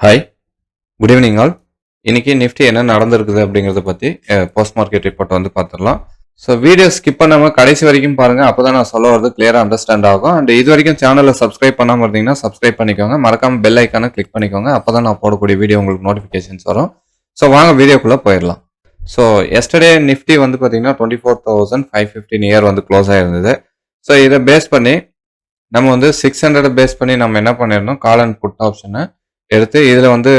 Hi good evening all இன்னைக்கு Nifty என்ன நடந்திருக்குது அப்படிங்கிறத பற்றி போஸ்ட் மார்க்கெட் ரிப்போர்ட் வந்து பார்த்துடலாம் ஸோ வீடியோ ஸ்கிப் பண்ணாமல் கடைசி வரைக்கும் பாருங்கள் அப்போ தான் நான் சொல்ல வரது கிளியராக அண்டர்ஸ்டாண்ட் ஆகும். அண்ட் இது வரைக்கும் சேனலில் சப்ஸ்கிரைப் பண்ணாமல் இருந்தீங்கன்னா சப்ஸ்கிரைப் பண்ணிக்கோங்க. மறக்காமல் பெல் ஐக்கானை கிளிக் பண்ணிக்கோங்க. அப்போ தான் நான் போடக்கூடிய வீடியோ உங்களுக்கு நோட்டிஃபிகேஷன்ஸ் வரும். ஸோ வாங்க வீடியோக்குள்ளே போயிடலாம். ஸோ எஸ்டர்டே நிஃப்டி வந்து பார்த்தீங்கன்னா twenty four thousand five fifteen near வந்து க்ளோஸ் ஆகிருந்தது ஸோ இதை பேஸ் பண்ணி நம்ம வந்து சிக்ஸ் ஹண்ட்ரட் பேஸ் பண்ணி நம்ம என்ன பண்ணிருந்தோம் கால் அண்ட் புட் ஆப்ஷனை எடுத்து இதில் வந்து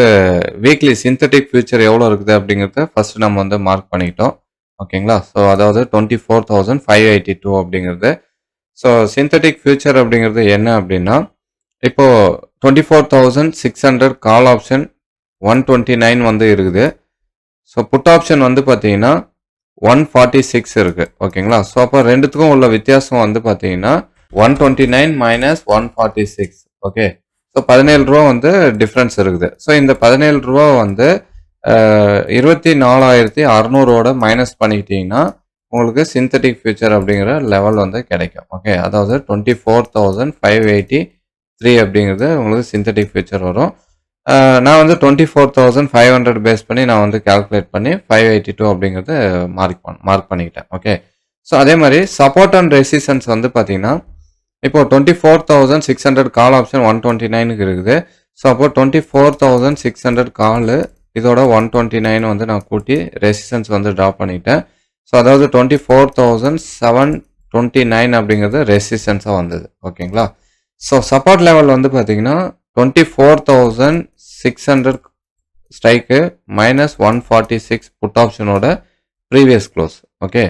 வீக்லி சிந்தட்டிக் ஃபியூச்சர் எவ்வளோ இருக்குது அப்படிங்கிறத ஃபஸ்ட்டு நம்ம வந்து மார்க் பண்ணிக்கிட்டோம். ஓகேங்களா? ஸோ அதாவது twenty four thousand five eighty two அப்படிங்கிறது. ஸோ சிந்தட்டிக் ஃபியூச்சர் அப்படிங்கிறது என்ன அப்படின்னா இப்போ twenty four thousand six hundred call option one twenty nine வந்து இருக்குது. ஸோ புட் ஆப்ஷன் வந்து பார்த்தீங்கன்னா ஒன் ஃபார்ட்டி சிக்ஸ் இருக்குது ஓகேங்களா? ஸோ அப்போ ரெண்டுத்துக்கும் உள்ள வித்தியாசம் வந்து பார்த்தீங்கன்னா one twenty nine minus one forty six okay so பதினேழு ரூபா வந்து டிஃப்ரென்ஸ் இருக்குது. ஸோ இந்த பதினேழு ரூபா வந்து இருபத்தி நாலாயிரத்தி அறநூறோட மைனஸ் பண்ணிக்கிட்டீங்கன்னா உங்களுக்கு சிந்தட்டிக் ஃபியூச்சர் அப்படிங்கிற லெவல் வந்து கிடைக்கும். ஓகே அதாவது twenty four thousand five eighty three அப்படிங்கிறது உங்களுக்கு சிந்தட்டிக் ஃபியூச்சர் வரும். நான் வந்து twenty four thousand five hundred base பண்ணி நான் வந்து கால்குலேட் பண்ணி ஃபைவ் எயிட்டி டூ அப்படிங்கிறது மார்க் பண் மார்க் பண்ணிக்கிட்டேன். ஓகே ஸோ அதே மாதிரி சப்போர்ட் அண்ட் ரெசிஸ்டன்ஸ் வந்து பார்த்தீங்கன்னா இப்போ twenty four thousand six hundred call option one twenty நைனுக்கு இருக்குது. ஸோ அப்போ twenty four thousand six hundred call இதோட ஒன் டுவெண்ட்டி நைன் வந்து நான் கூட்டி ரெசிஸ்டன்ஸ் வந்து ட்ரா பண்ணிட்டேன். ஸோ அதாவது twenty four thousand seven twenty nine அப்படிங்கிறது ரெசிஸ்டன்ஸாக வந்தது. ஓகேங்களா ஸோ சப்போர்ட் லெவல் வந்து பார்த்தீங்கன்னா twenty four thousand six hundred strike minus one forty six put ஆப்ஷனோட previous close okay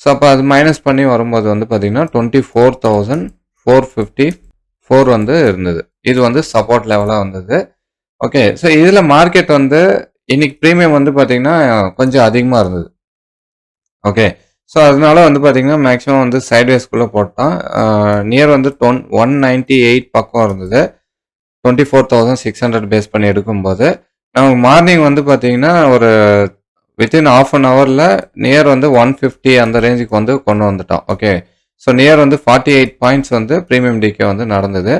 so அப்போ அது மைனஸ் பண்ணி வரும்போது வந்து பார்த்தீங்கன்னா twenty four thousand four fifty four வந்து இருந்தது. இது வந்து சப்போர்ட் லெவலாக வந்தது. ஓகே ஸோ இதில் மார்க்கெட் வந்து இன்னைக்கு ப்ரீமியம் வந்து பார்த்தீங்கன்னா கொஞ்சம் அதிகமாக இருந்தது. ஓகே ஸோ அதனால வந்து பார்த்தீங்கன்னா மேக்ஸிமம் வந்து சைட்வேஸ்குள்ளே போட்டான். நியர் வந்து டொன் ஒன் நைன்டி எயிட் பக்கம் இருந்தது. Twenty four thousand six hundred base பண்ணி எடுக்கும்போது நமக்கு மார்னிங் வந்து பார்த்தீங்கன்னா ஒரு வித்தின் ஆஃப் அன் ஹவரில் நியர் வந்து ஒன் ஃபிஃப்டி அந்த ரேஞ்சுக்கு வந்து கொண்டு வந்துட்டோம் ஓகே ஸோ நியர் வந்து ஃபார்ட்டி எயிட் பாயிண்ட்ஸ் வந்து ப்ரீமியம் டிகே வந்து நடந்தது.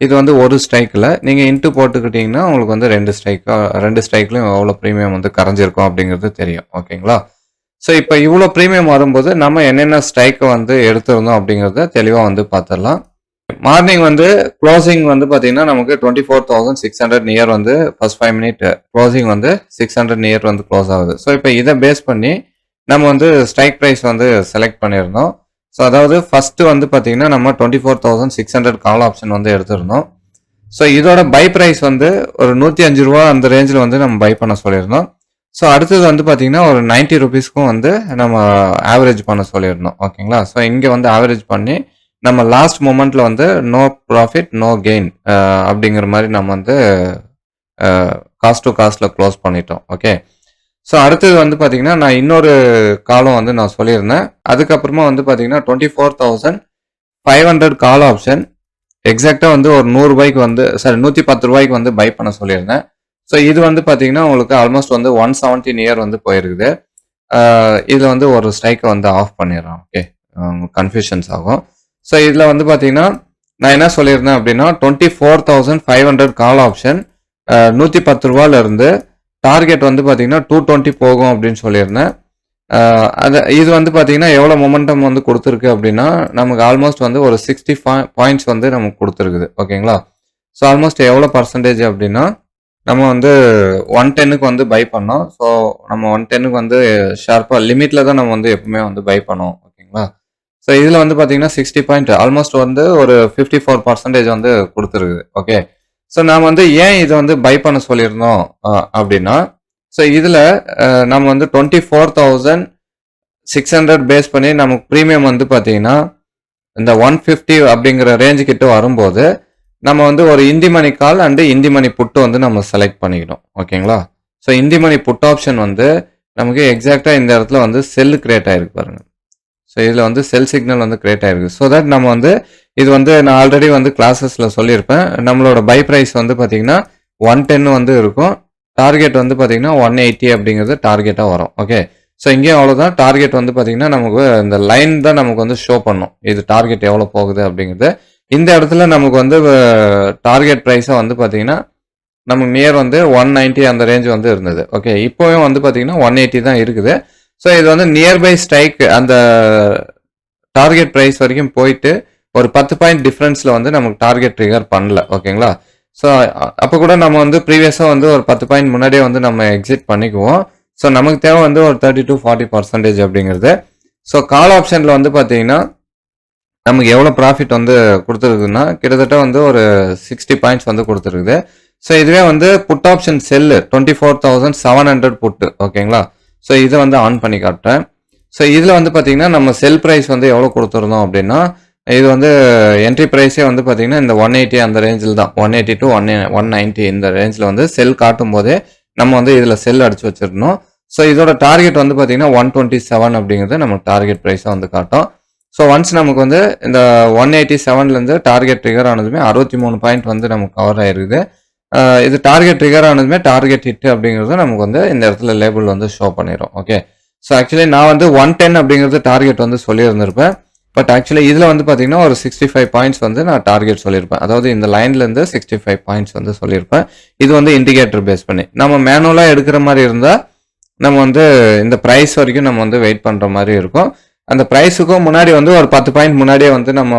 இது வந்து ஒரு ஸ்ட்ரைக்கில் நீங்கள் இன்ட்டு போட்டுக்கிட்டிங்கன்னா உங்களுக்கு வந்து ரெண்டு ஸ்ட்ரைக்கோ ரெண்டு ஸ்ட்ரைக்லையும் எவ்வளோ ப்ரீமியம் வந்து கரைஞ்சிருக்கும் அப்படிங்கிறது தெரியும். ஓகேங்களா? ஸோ இப்போ இவ்வளோ ப்ரீமியம் வரும்போது நம்ம என்னென்ன ஸ்ட்ரைக்கை வந்து எடுத்திருந்தோம் அப்படிங்கிறத தெளிவாக வந்து பார்த்துடலாம் மார்னிங் வந்து க்ளோசிங் வந்து பார்த்தீங்கன்னா நமக்கு twenty four thousand six hundred near வந்து ஃபர்ஸ்ட் ஃபைவ் மினிட் க்ளோசிங் வந்து சிக்ஸ் ஹண்ட்ரட் நியர் வந்து க்ளோஸ் ஆகுது. ஸோ இப்போ இதை பேஸ் பண்ணி நம்ம வந்து ஸ்ட்ரைக் ப்ரைஸ் வந்து செலக்ட் பண்ணியிருந்தோம். ஸோ அதாவது ஃபஸ்ட்டு வந்து பார்த்தீங்கன்னா நம்ம twenty four thousand six hundred call option வந்து எடுத்திருந்தோம். ஸோ இதோட பை ப்ரைஸ் வந்து ஒரு நூற்றி அஞ்சு ரூபா அந்த ரேஞ்சில் வந்து நம்ம பை பண்ண சொல்லியிருந்தோம். ஸோ அடுத்தது வந்து பார்த்தீங்கன்னா ஒரு நைன்ட்டி ருபீஸ்க்கும் வந்து நம்ம ஆவரேஜ் பண்ண சொல்லியிருந்தோம். ஓகேங்களா? ஸோ இங்கே வந்து ஆவரேஜ் பண்ணி நம்ம லாஸ்ட் மூமெண்ட்ல வந்து நோ ப்ராஃபிட் நோ கெயின் அப்படிங்கிற மாதிரி நம்ம வந்து காஸ்ட் டு காஸ்ட்ல க்ளோஸ் பண்ணிட்டோம். ஓகே ஸோ அடுத்தது வந்து பார்த்தீங்கன்னா நான் இன்னொரு காலம் வந்து நான் சொல்லியிருந்தேன். அதுக்கப்புறமா வந்து பார்த்தீங்கன்னா twenty four thousand five hundred call option எக்ஸாக்டாக வந்து ஒரு நூறுரூபாய்க்கு வந்து சாரி நூற்றி பத்து ரூபாய்க்கு வந்து பை பண்ண சொல்லியிருந்தேன். ஸோ இது வந்து பார்த்தீங்கன்னா உங்களுக்கு ஆல்மோஸ்ட் வந்து ஒன் செவன்டீன் இயர் வந்து போயிருக்குது. இதில் வந்து ஒரு ஸ்ட்ரைக்கை வந்து ஆஃப் பண்ணிடுறோம் ஓகே கன்ஃபியூஷன்ஸ் ஆகும். ஸோ இதில் வந்து பார்த்தீங்கன்னா நான் என்ன சொல்லியிருந்தேன் அப்படின்னா twenty four thousand five hundred call option நூற்றி பத்து ரூபாயிலிருந்து இருந்து டார்கெட் வந்து பார்த்தீங்கன்னா டூ டுவெண்ட்டி போகும் அப்படின்னு சொல்லியிருந்தேன். அதை அது இது வந்து பார்த்தீங்கன்னா எவ்வளோ மொமெண்டம் வந்து கொடுத்துருக்கு அப்படின்னா நமக்கு ஆல்மோஸ்ட் வந்து ஒரு சிக்ஸ்டி பாயிண்ட்ஸ் வந்து நமக்கு கொடுத்துருக்குது. ஓகேங்களா? ஸோ ஆல்மோஸ்ட் எவ்வளோ பர்சன்டேஜ் அப்படின்னா நம்ம வந்து ஒன் டென்னுக்கு வந்து பை பண்ணோம். ஸோ நம்ம ஒன் டென்னுக்கு வந்து ஷார்ப்பாக லிமிட்டில் தான் நம்ம வந்து எப்பவுமே வந்து பை பண்ணோம். ஓகேங்களா? ஸோ இதில் வந்து பார்த்தீங்கன்னா சிக்ஸ்டி பாயிண்ட் ஆல்மோஸ்ட் வந்து ஒரு ஃபிஃப்டி ஃபோர் பர்சன்டேஜ் வந்து கொடுத்துருக்குது. ஓகே ஸோ நாம் வந்து ஏன் இதை வந்து பை பண்ண சொல்லியிருந்தோம் அப்படின்னா ஸோ இதில் நம்ம வந்து twenty four thousand six hundred base பண்ணி நமக்கு ப்ரீமியம் வந்து பார்த்தீங்கன்னா இந்த ஒன் ஃபிஃப்டி அப்படிங்கிற ரேஞ்சு கிட்ட வரும்போது நம்ம வந்து ஒரு in the money call and in the money put வந்து நம்ம செலக்ட் பண்ணிக்கணும். ஓகேங்களா? So in the money put option வந்து நமக்கு எக்ஸாக்டாக இந்த இடத்துல வந்து செல்லு கிரியேட் ஆகிருக்கு பாருங்க. ஸோ இதில் வந்து செல் சிக்னல் வந்து கிரியேட் ஆயிருக்கு. ஸோ தட் நம்ம வந்து இது வந்து நான் ஆல்ரெடி வந்து கிளாஸஸில் சொல்லியிருப்பேன். நம்மளோட பை ப்ரைஸ் வந்து பார்த்தீங்கன்னா ஒன் டென் வந்து இருக்கும். டார்கெட் வந்து பார்த்தீங்கன்னா ஒன் எயிட்டி அப்படிங்கிறது டார்கெட்டாக வரும். ஓகே ஸோ இங்கேயும் அவ்வளோதான் டார்கெட் வந்து பார்த்தீங்கன்னா நமக்கு இந்த லைன் தான் நமக்கு வந்து ஷோ பண்ணும். இது டார்கெட் எவ்வளோ போகுது அப்படிங்கிறது. இந்த இடத்துல நமக்கு வந்து டார்கெட் ப்ரைஸை வந்து பார்த்தீங்கன்னா நமக்கு நியர் வந்து ஒன் நைன்ட்டி அந்த ரேஞ்ச் வந்து இருந்தது. ஓகே இப்போவும் வந்து பார்த்தீங்கன்னா ஒன் எயிட்டி தான் இருக்குது. ஸோ இது வந்து நியர்பை ஸ்ட்ரைக் அந்த டார்கெட் ப்ரைஸ் வரைக்கும் போயிட்டு ஒரு பத்து பாயிண்ட் டிஃப்ரென்ஸில் வந்து நமக்கு டார்கெட் ட்ரிகர் பண்ணல ஓகேங்களா? ஸோ அப்போ கூட நம்ம வந்து ப்ரீவியஸாக வந்து ஒரு பத்து பாயிண்ட் முன்னாடியே வந்து நம்ம எக்ஸிட் பண்ணிக்குவோம். ஸோ நமக்கு தேவை வந்து ஒரு தேர்ட்டி டு ஃபார்ட்டி பர்சன்டேஜ் அப்படிங்கிறது. ஸோ கால் ஆப்ஷனில் வந்து பார்த்தீங்கன்னா நமக்கு எவ்வளோ ப்ராஃபிட் வந்து கொடுத்துருக்குன்னா கிட்டத்தட்ட வந்து ஒரு சிக்ஸ்டி பாயிண்ட்ஸ் வந்து கொடுத்துருக்குது. ஸோ இதுவே வந்து put option sell twenty four thousand seven hundred put ஓகேங்களா? ஸோ இதை வந்து ஆன் பண்ணி காட்டுறேன். ஸோ இதில் வந்து பார்த்தீங்கன்னா நம்ம செல் ப்ரைஸ் வந்து எவ்வளோ கொடுத்துருந்தோம் அப்படின்னா இது வந்து என்ட்ரி ப்ரைஸே வந்து பார்த்தீங்கன்னா இந்த ஒன் எயிட்டி அந்த ரேஞ்சில் தான். One eighty to one one ninety இந்த ரேஞ்சில் வந்து செல் காட்டும் போதே நம்ம வந்து இதில் செல் அடிச்சு வச்சிருந்தோம் ஸோ இதோட டார்கெட் வந்து பார்த்தீங்கன்னா ஒன் டுவெண்ட்டி செவன் அப்படிங்கிறது நமக்கு டார்கெட் ப்ரைஸாக வந்து காட்டும் ஸோ ஒன்ஸ் நமக்கு வந்து இந்த ஒன் எயிட்டி செவன்லேருந்து டார்கெட் ட்ரிகர் ஆனதுமே அறுபத்தி மூணு பாயிண்ட் வந்து நமக்கு கவர் ஆயிருக்குது. இது டார்கெட் ட்ரிகர் ஆனதுமே டார்கெட் ஹிட் அப்படிங்கிறது நமக்கு வந்து இந்த இடத்துல லேபிள் வந்து ஷோ பண்ணிடும் ஓகே ஸோ ஆக்சுவலி நான் வந்து ஒன் டென் அப்படிங்கிறது டார்கெட் வந்து சொல்லியிருந்திருப்பேன். பட் ஆக்சுவலி இதில் வந்து பார்த்தீங்கன்னா ஒரு சிக்ஸ்டி ஃபைவ் பாயிண்ட்ஸ் வந்து நான் டார்கெட் சொல்லியிருப்பேன். அதாவது இந்த லைன்லேருந்து சிக்ஸ்டி ஃபைவ் பாயிண்ட்ஸ் வந்து சொல்லியிருப்பேன். இது வந்து இண்டிகேட்டர் பேஸ் பண்ணி. நம்ம மேனுவலாக எடுக்கிற மாதிரி இருந்தால் நம்ம வந்து இந்த ப்ரைஸ் வரைக்கும் நம்ம வந்து வெயிட் பண்ணுற மாதிரி இருக்கும். அந்த ப்ரைஸுக்கும் முன்னாடி வந்து ஒரு பத்து பாயிண்ட் முன்னாடியே வந்து நம்ம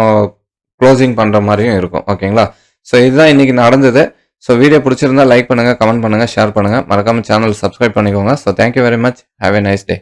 க்ளோசிங் பண்ணுற மாதிரியும் இருக்கும் ஓகேங்களா ஸோ இதுதான் இன்னைக்கு நடந்தது. ஸோ வீடியோ பிடிச்சிருந்தா லைக் பண்ணுங்கள் கமெண்ட் பண்ணுங்கள் ஷேர் பண்ணுங்கள் மறக்காம சேனல் சப்ஸ்கிரைப் பண்ணிக்கோங்க. So thank you very much have a nice day